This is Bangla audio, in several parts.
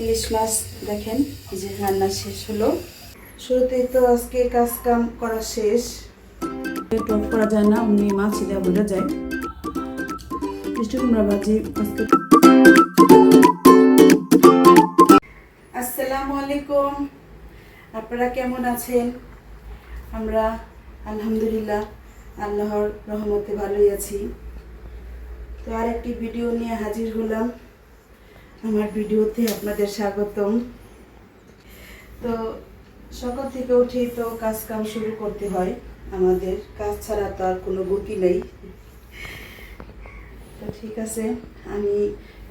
ইলিশ মাছ দেখেন এই যে রান্না শেষ হলো। শুরুতেই তো আজকে কাজ কাম করা শেষ। টপ করা যায় না অমনি মাছ দেওয়া বোঝা যায়। মিষ্টি কুমড়া ভাজি আজকে। আসসালামু আলাইকুম। আপনারা কেমন আছেন? আমরা আলহামদুলিল্লাহ আল্লাহর রহমতে ভালোই আছি। তো আর একটি ভিডিও নিয়ে হাজির হলাম। আমার ভিডিওতে আপনাদের স্বাগতম। তো সকাল থেকে উঠেই তো কাজ কাম শুরু করতে হয় আমাদের। কাজ ছাড়া তো আর কোনো গতি নেই। তো ঠিক আছে, আমি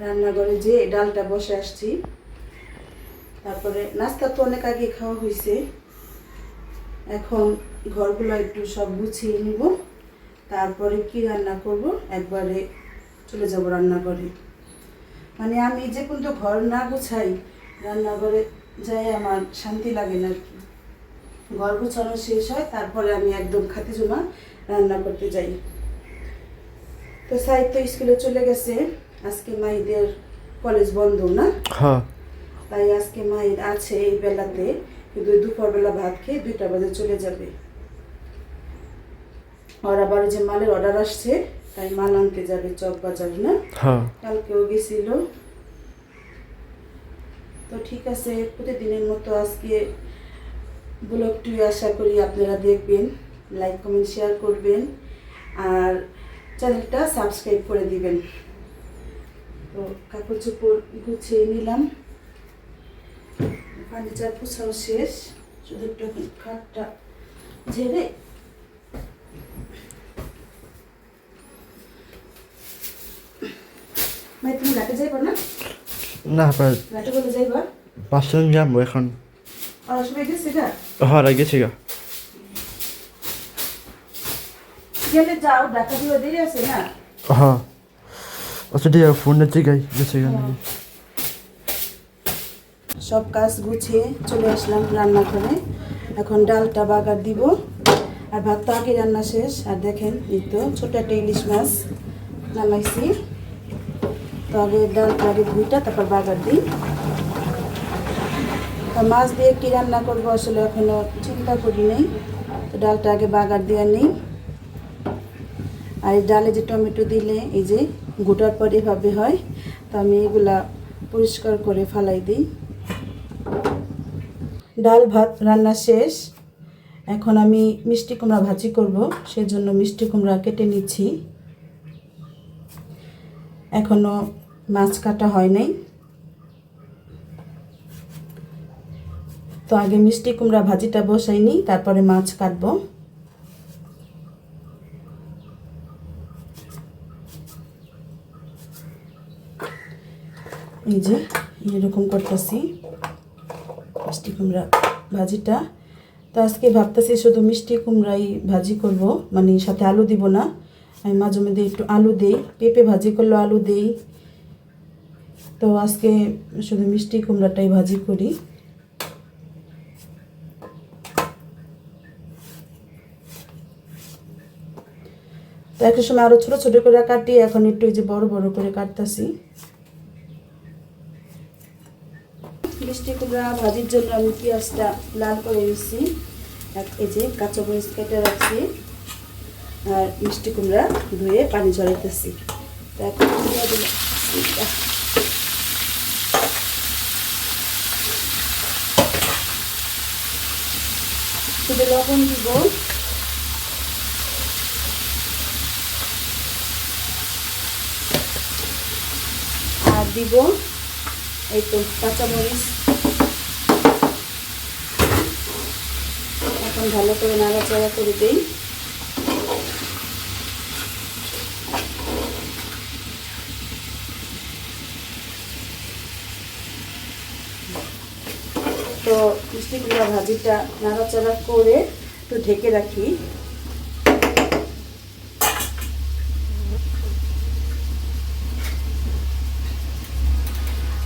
রান্নাঘরে যে ডালটা বসে আসছি। তারপরে নাস্তা তো অনেক আগে খাওয়া হয়েছে। এখন ঘরগুলো একটু সব গুছিয়ে নিব। তারপরে কি রান্না করব? একবারে চলে যাব রান্নাঘরে। মানে আমি যে পর্যন্ত ঘর না গুছাই রান্নাঘরে যাই আমার শান্তি লাগে না আর কি। ঘর গুছানো শেষ হয় তারপরে আমি একদম খাতি জমা রান্না করতে যাই। তো সাহিত্য স্কুলে চলে গেছে আজকে মাইদের কলেজ বন্ধ না? হ্যাঁ। তাই আজকে মায়ের আছে এই বেলাতে কিন্তু দুপুরবেলা ভাত খেয়ে দুইটা বাজে চলে যাবে। ওর আবার যে মালের অর্ডার আসছে তাই মাল আনতে যাবে চক বাজার না? হ্যাঁ। কালকেও গেছিল। তো ঠিক আছে প্রতিদিনের মতো আজকে ব্লগটি আশা করি আপনারা দেখবেন লাইক কমেন্ট শেয়ার করবেন আর চ্যানেলটা সাবস্ক্রাইব করে দিবেন। তো কাপড় চোপড় গুছিয়ে নিলাম। ফার্নিচার পোছাও শেষ। শুধু একটু খাটটা ঝেড়ে ভাই তুমি ঘাটে যাইবা না? না প্রায় ঘাটে বলে যাইবা? পাঁচজন যাব এখন। আর সবাই গেছে গা? হ্যাঁ গেছি গা। গেলে যাও ডাকা দিয়ে দেরি আছে না? হ্যাঁ। আচ্ছা ঠিক আছে ফোনে জিগাই গেছি গা। সব কাজ গুছিয়ে চলে আসলাম রান্নাঘরে। এখন ডালটা বাগার দিব। আর ভাত তো আগে রান্না শেষ। আর দেখেন এই তো ছোট একটা ইলিশ মাছ তো আগে ডালটা আগে ধুইটা তারপর বাগার দিই। তো মাছ দিয়ে কী রান্না করব আসলে এখনও চিন্তা করি নেই। তো ডালটা আগে বাগার দিয়ে নেই আর এই ডালে যে টমেটো দিলে, এই যে গোটার পর এভাবে হয়, তো আমি এগুলা পরিষ্কার করে ফালাই দিই। ডাল ভাত রান্না শেষ। এখন আমি মিষ্টি কুমড়া ভাজি করব, সেজন্য মিষ্টি কুমড়া কেটে নিচ্ছি। এখনও মাছ কাটা হয় নাই। তো আগে মিষ্টি কুমড়া ভাজিটা বসাই নিই তারপরে মাছ কাটবো। এই যে, এরকম করতেছি, মিষ্টি কুমড়া ভাজিটা। তো আজকে ভাবতেছি শুধু মিষ্টি কুমড়াই ভাজি করব মানে সাথে আলু দিব না। আমি মাঝে মধ্যে একটু আলু দেই, পেঁপে ভাজি করলে আলু দেই। তো আজকে শুধু মিষ্টি কুমড়াটাই ভাজি করি। তো একটা সময় আরও ছোটো ছোটো করে কাটি, এখন একটু যে বড় বড় করে কাটতেছি। মিষ্টি কুমড়া ভাজির জন্য আমি পেঁয়াজটা লাল করে নিচ্ছি এই যে কাঁচা মরিচ কেটে রাখছি, আর মিষ্টি কুমড়া ধুয়ে পানি ঝরাইতেছি। তো এখন দিয়ে দিলাম এইটা। শুধু লবণ দিব। আর দিব এই তো কাঁচামরিচ। এখন ভালো করে নাড়াচাড়া করে দিই তো মিষ্টি কুমড়া ভাজিটা নাড়াচাড়া করে একটু ঢেকে রাখি।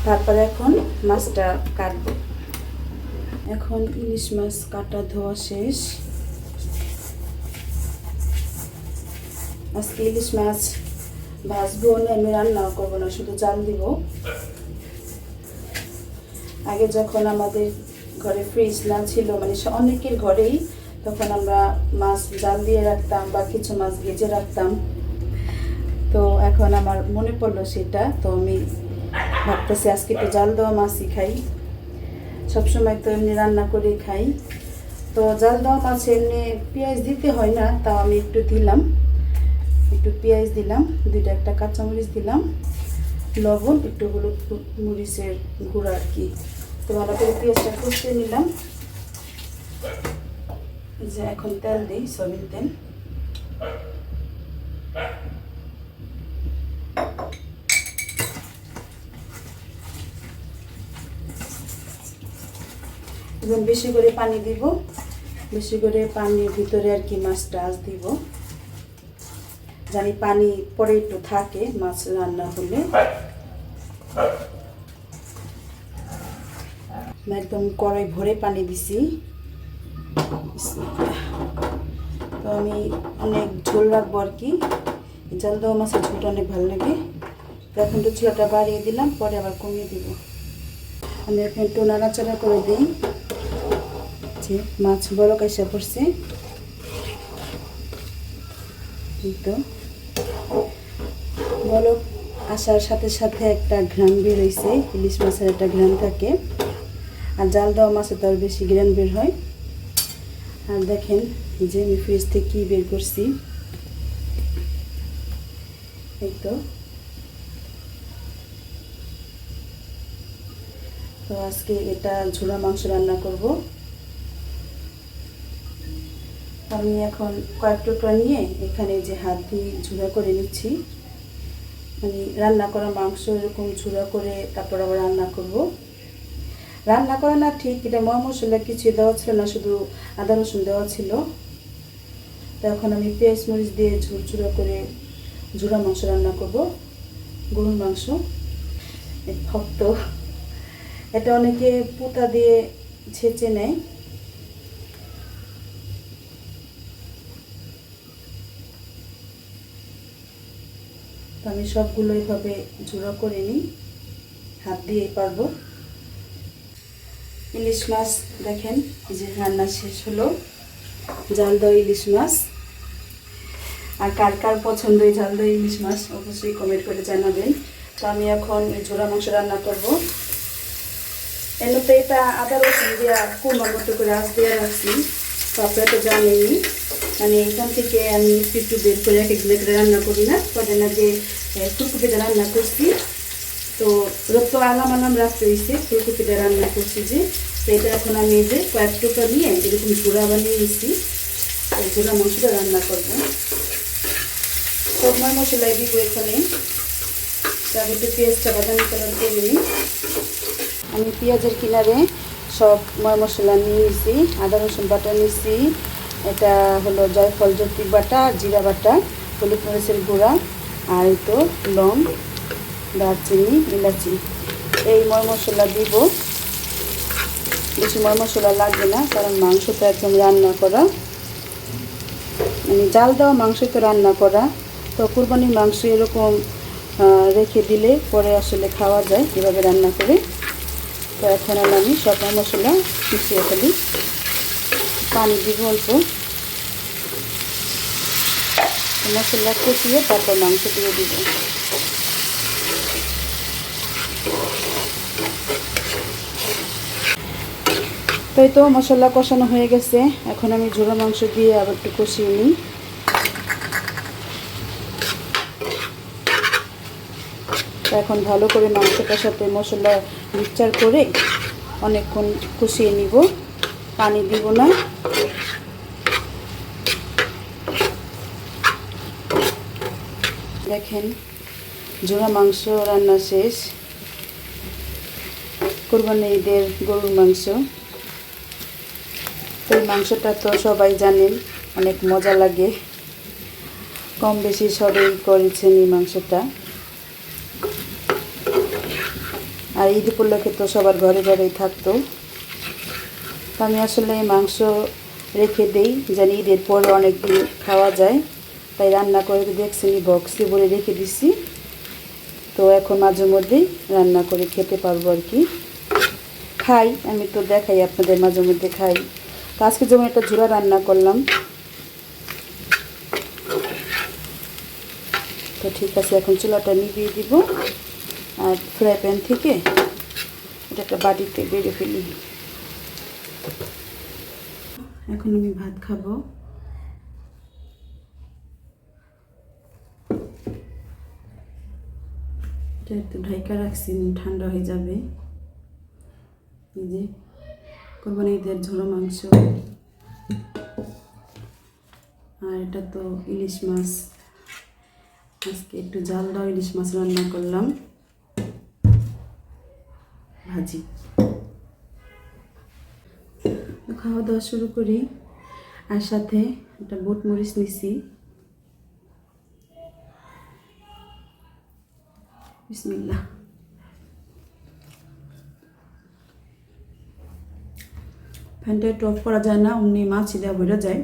তারপরে এখন মাছটা কাটবো। এখন ইলিশ মাছ কাটা ধোয়া শেষ। আজকে ইলিশ মাছ ভাজবো না, আমি রান্নাও করব না, শুধু জাল দিব। আগে যখন আমাদের ঘরে ফ্রিজ না ছিল মানে অনেকের ঘরেই তখন আমরা মাছ জাল দিয়ে রাখতাম বা কিছু মাছ ভেজে রাখতাম। তো এখন আমার মনে পড়ল সেটা, তো আমি ভাবতেছি আজকে একটু জাল দেওয়া মাছই খাই। সবসময় তো এমনি রান্না করে খাই। তো জাল দেওয়া মাছ এমনি পেঁয়াজ দিতে হয় না, তাও আমি একটু দিলাম। একটু পেঁয়াজ দিলাম, দুইটা একটা কাঁচামরিচ দিলাম, লবণ, একটু হলুদ মরিচের গুঁড়া আর কি। তো ভালো করে পেঁয়াজটা কষতে নিলাম। যে এখন তেল দিই সয়াবিন তেল। এবং বেশি করে পানি দিব। বেশি করে পানির ভিতরে আর কি মাছটা আজ দিব। জানি পানি পরে একটু থাকে, মাছ রান্না হলে। একদম কড়াই ভরে পানি দিছি। তো আমি অনেক ঝোল রাখব আর কি। জল দেওয়া মাছের ঝোলটা অনেক ভালো লাগে। তো এখন তো চুলাটা বাড়িয়ে দিলাম, পরে আবার কমিয়ে দিব। আমি এখন একটু নাড়াচাড়া করে দিই। যে মাছ বড় কাইসা পড়ছে। এই তো। বলক আসার সাথে সাথে একটা ঘ্রাণ বের হয়েছে ইলিশ মাছের একটা ঘ্রাণ থাকে। আর জাল দেওয়া মাছে তো আর বেশি ঘ্রাণ বের হয়। আর দেখেন যে আমি ফ্রিজ থেকে কী বের করছি। এই তো। তো আজকে এটা ঝোলা মাংস রান্না করব। আমি এখন কয়েক টুকরা নিয়ে এখানে যে হাত দিয়ে ঝুড়া করে নিচ্ছি। মানে রান্না করা মাংস এরকম ঝুড়া করে তারপর আবার রান্না করব। রান্না করে না ঠিক, এটা ময় মশলা কিছু দেওয়া ছিল না, শুধু আদা রসুন দেওয়া ছিল। তো এখন আমি পেঁয়াজ মরিচ দিয়ে ঝুর ঝুড়া করে ঝুড়া মাংস রান্না করব, গরুর মাংস। ভক্ত। এটা অনেকে পুতা দিয়ে ছেঁচে নেয়। তো আমি সবগুলো এইভাবে জোড়া করে নিই, হাত দিয়ে পারব। ইলিশ মাছ দেখেন যে রান্না শেষ হলো। জাল দেওয়া ইলিশ মাছ। আর কার কার পছন্দ এই ঝাল দেওয়া ইলিশ মাছ, অবশ্যই কমেন্ট করে জানাবেন। তো আমি এখন ঝোড়া মাংস রান্না করব। এমনিতে এটা আদা রসুন দিয়া কুমার মতো করে আঁচ দিয়ে রাখছি। তো আপনারা তো জানেনই মানে এখান থেকে আমি একটু একটু বের করে এক করে রান্না করি না। কদিন আগে ফুলকপিটা রান্না করছি। তো রক্ত আলাম আলাম রাখতে হয়েছে ফুলকপিটা রান্না করছি যে এটা এখন আমি যে কয়েক টুকরা নিয়ে এরকম জোড়া বানিয়ে নিচ্ছি এই জোড়া মাংসটা রান্না করব। সব মশলাই দিব এখানে। তার একটু পেঁয়াজটা বাদামি কালার করে নিই। আমি পেঁয়াজের কিনারে সব ময় মশলা নিয়ে নিছি। আদা, রসুন বাটা নিছি। এটা হলো জয়ফল জ্যোতি বাটা জিরা বাটা, হলুদ মরিচের গুঁড়া, আর তো লং দারচিনি, ইলাচি। এই ময় মশলা দিব। বেশি ময় মশলা লাগবে না, কারণ মাংসটা একদম রান্না করা। মানে জাল দেওয়া মাংস তো রান্না করা। তো কুরবানির মাংস এরকম রেখে দিলে পরে আসলে খাওয়া যায় এভাবে রান্না করে। তো এখন আমি সব মশলা মিশিয়ে ফেলি। পানি দিব অল্প। মশলা কষিয়ে তারপর মাংস দিয়ে দিব। তো এই তো মশলা কষানো হয়ে গেছে। এখন আমি ঝোড়া মাংস দিয়ে আবার একটু কষিয়ে নিই। এখন ভালো করে মাংসটার সাথে মশলা মিক্সচার করে অনেকক্ষণ কষিয়ে নিব। পানি দিব না। দেখেন জোড়া মাংস রান্না শেষ। কোরবানি ঈদের গরুর মাংস। এই মাংসটা তো সবাই জানেন, অনেক মজা লাগে। কম বেশি সবাই করেছেন এই মাংসটা। আর ঈদ উপলক্ষে তো সবার ঘরে ঘরেই থাকতো। আমি আসলে মাংস রেখে দেই জানি ঈদের পরে অনেক দিন খাওয়া যায়। তাই রান্না করে দেখছি বক্সে ভরে রেখে দিছি। তো এখন মাঝে মধ্যেই রান্না করে খেতে পারব আর কি। খাই, আমি তো দেখাই, আপনাদের মাঝে মধ্যে খাই। তো আজকে যেমন একটা ঝুরা রান্না করলাম। তো ঠিক আছে, এখন চুলাটা নিভিয়ে দিব। আর ফ্রাই প্যান থেকে এটা একটা বাটিতে বেড়ে ফেলি। এখন আমি ভাত খাব। এটা একটু ঢাইকা রাখছি, ঠান্ডা হয়ে যাবে। এই যে কোরবানি ঈদের ঝোড়ো মাংস। আর এটা তো ইলিশ মাছ। আজকে একটু জাল দাও, ইলিশ মাছ রান্না করলাম। ভাজি। খাওয়া দাওয়া শুরু করি। আর সাথে একটা বুট মরিচ নিছি। বিসমিল্লাহ। ফ্যানটা টপ করা যায় না, অমনি মাছ দেওয়া বেরো যায়।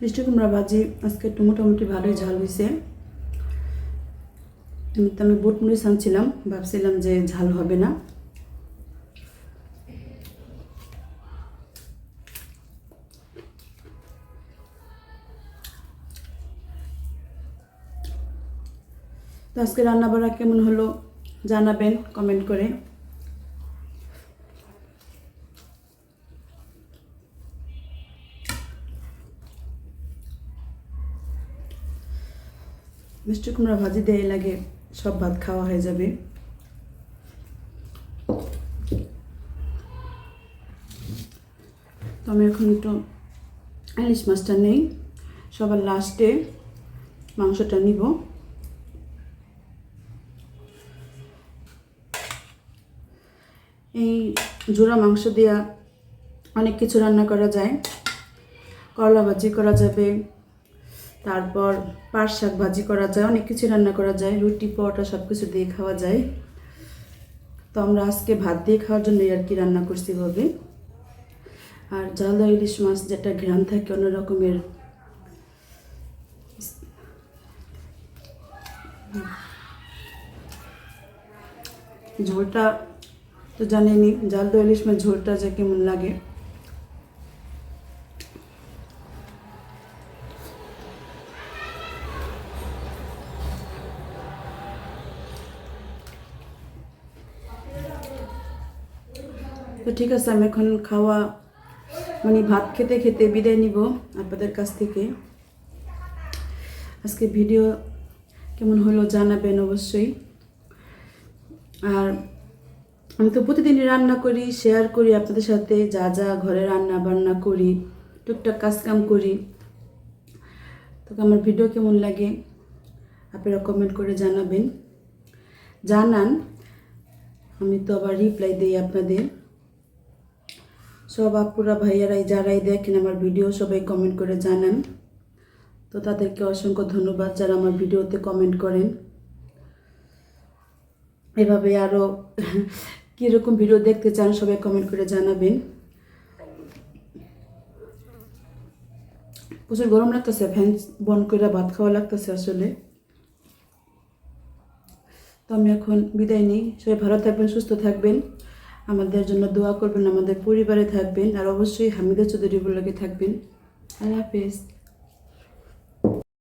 মিষ্টি কুমড়া ভাজি, আজকে একটু মোটামুটি ভালোই ঝাল হয়েছে এমনিতে আমি বুট মরিচ আনছিলাম ভাবছিলাম যে ঝাল হবে না। তো আজকে রান্না বাড়া কেমন হলো জানাবেন, কমেন্ট করে। মিষ্টি কুমড়া ভাজি দেয় লাগে, সব ভাত খাওয়া হয়ে যাবে। তো আমি এখন একটু ইলিশ মাছটা নেই, সবার লাস্টে মাংসটা নিব। এই জোড়া মাংস দিয়া অনেক কিছু রান্না করা যায়, করলা ভাজি করা যাবে তারপর পাট শাক ভাজি করা যায়, অনেক কিছু রান্না করা যায়, রুটি, পরোটা সব কিছু দিয়ে খাওয়া যায়। তো আমরা আজকে ভাত দিয়ে খাওয়ার জন্যই আর কি রান্না করছি ভাবে। আর জালদা ইলিশ মাছ যেটা ঘ্রাণ থাকে অন্য রকমের। ঝোলটা তো জানেনি জালদা ইলিশ মাছ ঝোলটা যে কেমন লাগে। তো ঠিক আছে, আমি এখন খাওয়া মানে ভাত খেতে খেতে বিদায় নিব আপনাদের কাছ থেকে। আজকে ভিডিও কেমন হলো জানাবেন অবশ্যই। আর আমি তো প্রতিদিনই রান্না করি শেয়ার করি, আপনাদের সাথে যা যা ঘরে রান্না বান্না করি, টুকটাক কাজকাম করি। তো আমার ভিডিও কেমন লাগে আপনারা কমেন্ট করে জানাবেন। জানান, আমি তো আবার রিপ্লাই দিই আপনাদের। সব আপুরা, ভাইয়ারাই, যারাই দেখেন আমার ভিডিও, সবাই কমেন্ট করে জানান। তো তাদেরকে অসংখ্য ধন্যবাদ যারা আমার ভিডিওতে কমেন্ট করেন। এভাবে আরও কীরকম ভিডিও দেখতে চান, সবাই কমেন্ট করে জানাবেন। প্রচুর গরম লাগতেছে ফ্যান বন্ধ করে ভাত খাওয়া লাগতেছে আসলে। তো আমি এখন বিদায় নিই, সবাই ভালো থাকবেন, সুস্থ থাকবেন। আমাদের জন্য দোয়া করবেন, আমাদের পরিবারে থাকবেন, আর অবশ্যই হামিদা চৌধুরী বলকে থাকবেন। আল্লাহ হাফেজ।